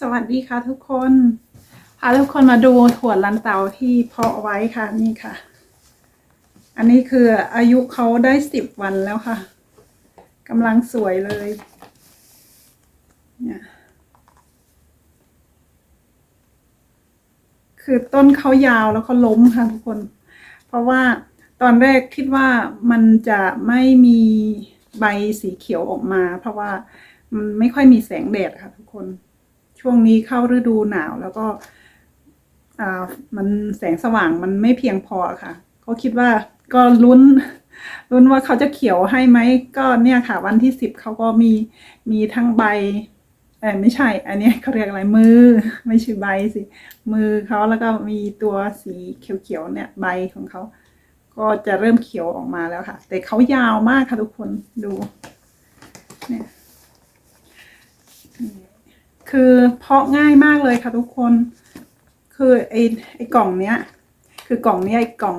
สวัสดีค่ะทุกคน พาทุกคนมาดูถั่วลันเตาที่เพาะไว้ค่ะนี่ค่ะ อันนี้คืออายุเขาได้สิบวันแล้วค่ะกำลังสวยเลยเนี่ยคือต้นเขายาวแล้วก็ล้มค่ะทุกคน เพราะว่าตอนแรกคิดว่ามันจะไม่มีใบสีเขียวออกมา เพราะว่ามันไม่ค่อยมีแสงแดดค่ะทุกคน ช่วงนี้เข้าฤดูหนาวแล้วก็อ่ามันแสงสว่างมันไม่เพียงพอค่ะ ก็คิดว่าก็ลุ้นลุ้นว่าเขาจะเขียวให้ไหมก็เนี่ยค่ะ วันที่สิบเขาก็มีมีทั้งใบเออไม่ใช่ อันนี้เขาเรียกอะไรมือ ไม่ใช่ใบสิ มือเขาแล้วก็มีตัวสีเขียวๆเนี่ยใบของเขา ก็จะเริ่มเขียวออกมาแล้วค่ะ แต่เขายาวมากค่ะทุกคนดูเนี่ย คือเพาะง่ายมากเลยค่ะทุกคน คือไอ้ไอ้กล่องเนี้ย คือกล่องเนี้ยไอ้กล่อง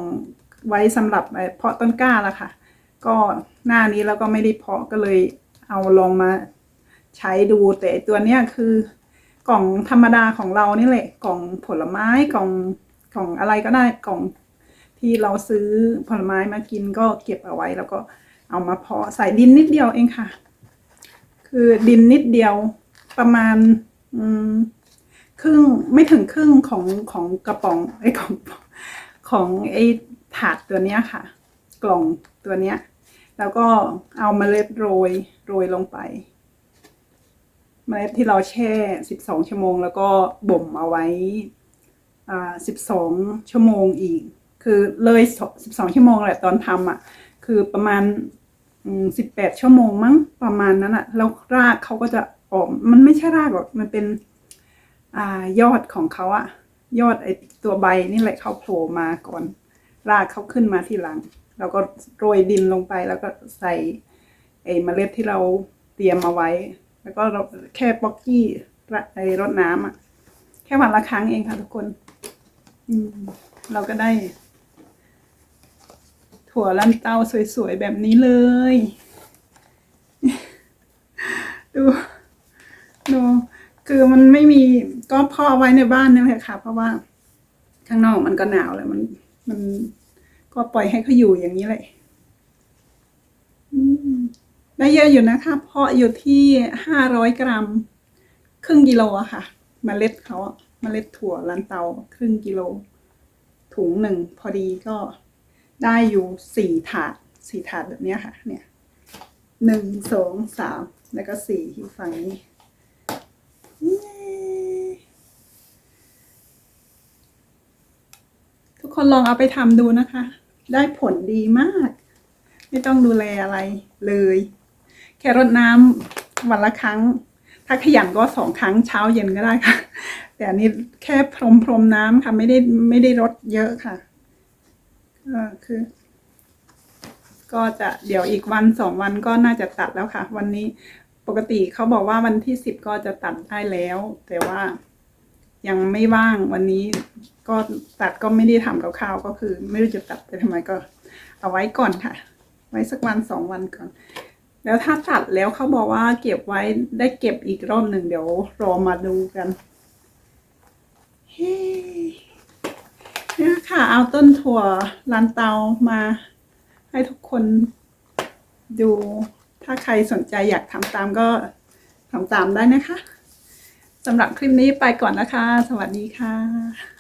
ไว้สำหรับเพาะต้นกล้าละค่ะ ก็หน้านี้เราก็ไม่ได้เพาะก็เลยเอาลองมาใช้ดูแต่ตัวเนี้ยคือกล่องธรรมดาของเรานี่แหละ กล่องผลไม้กล่องกล่องอะไรก็ได้กล่องที่เราซื้อผลไม้มากินก็เก็บเอาไว้ แล้วก็เอามาเพาะใส่ดินนิดเดียวเองค่ะ คือดินนิดเดียว ประมาณครึ่งไม่ถึงครึ่งของของกระป๋องไอ้ของของไอ้ถาดตัวเนี้ยค่ะ กล่องตัวเนี้ย แล้วก็เอาเมล็ดโรยโรยลงไป เมล็ดที่เราแช่สิบสองชั่วโมง แล้วก็บ่มเอาไว้อ่าสิบสองชั่วโมงอีก คือเลยสิบสองชั่วโมงแหละตอนทำอะ คือประมาณสิบแปดชั่วโมงมั้งประมาณนั้นอะแล้วรากเขาก็จะ ออกมันไม่ใช่รากหรอกมันเป็นอ่ายอดของเขาอะยอดไอตัวใบนี่แหละเขาโผล่มาก่อน รากเขาขึ้นมาทีหลังแล้วก็โรยดินลงไปแล้วก็ใส่ไอเมล็ดที่เราเตรียมเอาไว้ แล้วก็เราแค่ป๊อกกี้ไอรดน้ำอะแค่วันละครั้งเองค่ะทุกคน อืม เราก็ได้ ถั่วลันเตาสวยๆแบบนี้เลย ดู คือมันไม่มีก็เพาะเอาไว้ในบ้านนี่แหละค่ะ เพราะว่าข้างนอกมันก็หนาวแล้วมันมันก็ปล่อยให้เขาอยู่อย่างนี้เลยได้เยอะอยู่นะคะ เพาะอยู่ที่ห้าร้อยกรัม ครึ่งกิโลอะค่ะมเมล็ดเขาเมล็ดถั่วลันเตาครึ่งกิโล ถุงหนึ่งพอดีก็ได้อยู่สี่ถาดสี่ถาดแบบนี้ค่ะ เนี่ยหนึ่งสองสามแล้วก็สี่ที่ฝั่งนี้ ทุก คนลองเอาไปทำดูนะคะ ได้ผลดีมาก ไม่ต้องดูแลอะไรเลย แค่รดน้ำวันละครั้ง ถ้าขยันก็สองครั้งเช้าเย็นก็ได้ค่ะ แต่อันนี้แค่พรมพรมน้ำค่ะ ไม่ได้ไม่ได้รดเยอะค่ะก็คือ ก็จะเดี๋ยวอีกวันสองวันก็น่าจะตัดแล้วค่ะ วันนี้ปกติเขาบอกว่าวันที่สิบก็จะตัดได้แล้ว แต่ว่า ยังไม่ว่างวันนี้ก็ตัดก็ไม่ได้ทำกับข้าวก็คือ ไม่รู้จะตัดไปทำไมก็ เอาไว้ก่อนค่ะ ไว้สักวันสองวันก่อน แล้วถ้าตัดแล้วเขาบอกว่าเก็บไว้ได้เก็บอีกรอบหนึ่งเดี๋ยวรอมาดูกันเฮ้เนี่ยค่ะ เอาต้นถั่วลันเตามาให้ทุกคนดูถ้าใครสนใจอยากทำตามก็ทำตามได้นะคะ สำหรับคลิปนี้ไปก่อนนะคะ สวัสดีค่ะ